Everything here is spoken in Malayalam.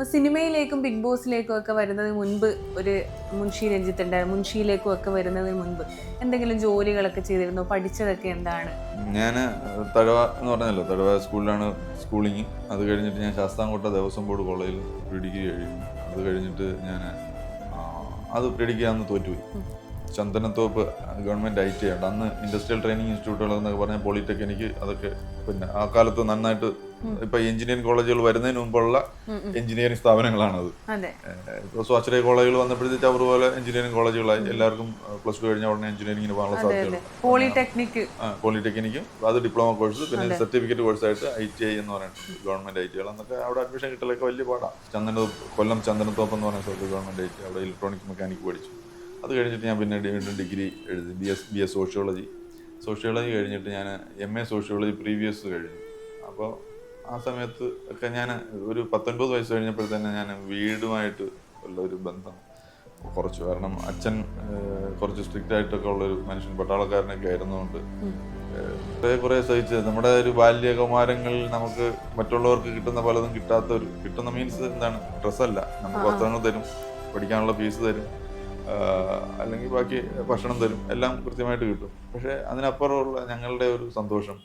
അപ്പോൾ സിനിമയിലേക്കും ബിഗ് ബോസിലേക്കും ഒക്കെ വരുന്നതിന് മുൻപ് ഒരു മുൻഷി രഞ്ജിത്തുണ്ട്. മുൻഷിയിലേക്കും ഒക്കെ വരുന്നതിന് മുൻപ് എന്തെങ്കിലും ജോലികളൊക്കെ ചെയ്തിരുന്നോ? പഠിച്ചതൊക്കെ എന്താണ്? ഞാൻ തഴവ എന്ന് പറഞ്ഞല്ലോ തഴവ സ്കൂളിലാണ് സ്കൂളിങ്. അത് കഴിഞ്ഞിട്ട് ഞാൻ ശാസ്താംകോട്ട ദേവസ്വം ബോർഡ് കോളേജിൽ ഒരു ഡിഗ്രി കഴിഞ്ഞു. അത് കഴിഞ്ഞിട്ട് ഞാൻ അത് പ്രീ ഡിഗ്രി അന്ന് തോറ്റുപോയി ചന്ദനത്തോപ്പ് ഗവൺമെന്റ് ഐ ടി ആണ്. അന്ന് ഇൻഡസ്ട്രിയൽ ട്രെയിനിങ് ഇൻസ്റ്റിറ്റ്യൂട്ടുകൾ എന്നൊക്കെ പറഞ്ഞാൽ പോളിടെക്നിക്ക് അതൊക്കെ പിന്നെ ആ കാലത്ത് നന്നായിട്ട് ഇപ്പൊ എഞ്ചിനീയറിംഗ് കോളേജുകൾ വരുന്നതിന് മുമ്പുള്ള എഞ്ചിനീയറിംഗ് സ്ഥാപനങ്ങളാണത്. ഇപ്പൊ സ്വാശ്രയ കോളേജുകൾ വന്നപ്പോഴത്തേക്ക് അവർ പോലെ എഞ്ചിനീയറിംഗ് കോളേജുകളായി. എല്ലാവർക്കും പ്ലസ് ടു കഴിഞ്ഞ ഉടനെ എഞ്ചിനീയറിംഗിന് പോകാനുള്ള സാധ്യത പോളിടെക്നിക് പോളിടെക്നിക്കും. അത് ഡിപ്ലോമ കോഴ്സ് പിന്നെ സർട്ടിഫിക്കറ്റ് കോഴ്സായിട്ട് ഐ ടി ഐ എന്ന് പറയുന്നത് ഗവൺമെന്റ് ഐ ടി ഐ എന്നൊക്കെ അവിടെ അഡ്മിഷൻ കിട്ടലൊക്കെ വലിയ പാടാണ് ചന്ദന കൊല്ലം ചന്ദനത്തോപ്പ് എന്ന് പറയുന്ന സ്ഥലത്ത് ഗവൺമെന്റ് ഐ ടി അവിടെ ഇലക്ട്രോണിക് മെക്കാനിക് പഠിച്ചു. അത് കഴിഞ്ഞിട്ട് ഞാൻ പിന്നെ വീണ്ടും ഡിഗ്രി എഴുതി. B S B S sociology sociology കഴിഞ്ഞിട്ട് ഞാൻ എം എ സോഷ്യോളജി പ്രീവിയസ് കഴിഞ്ഞു. അപ്പോൾ ആ സമയത്ത് ഒക്കെ ഞാൻ ഒരു പത്തൊൻപത് വയസ്സ് കഴിഞ്ഞപ്പോൾ തന്നെ ഞാൻ വീടുമായിട്ട് ഉള്ള ഒരു ബന്ധം കുറച്ചു കാരണം അച്ഛൻ കുറച്ച് സ്ട്രിക്റ്റ് ആയിട്ടൊക്കെ ഉള്ളൊരു മനുഷ്യൻ പട്ടാളക്കാരനൊക്കെ ആയിരുന്നുകൊണ്ട് കുറേ കുറേ സഹിച്ച് നമ്മുടെ ഒരു ബാല്യകുമാരങ്ങളിൽ നമുക്ക് മറ്റുള്ളവർക്ക് കിട്ടുന്ന പലതും കിട്ടാത്ത ഒരു കിട്ടുന്ന മീൻസ് എന്താണ്? ഡ്രസ്സല്ല നമുക്ക് വസ്ത്രങ്ങൾ തരും പഠിക്കാനുള്ള ഫീസ് തരും അല്ലെങ്കിൽ ബാക്കി ഭക്ഷണം തരും എല്ലാം കൃത്യമായിട്ട് കിട്ടും. പക്ഷേ അതിനപ്പുറമുള്ള ഞങ്ങളുടെ ഒരു സന്തോഷം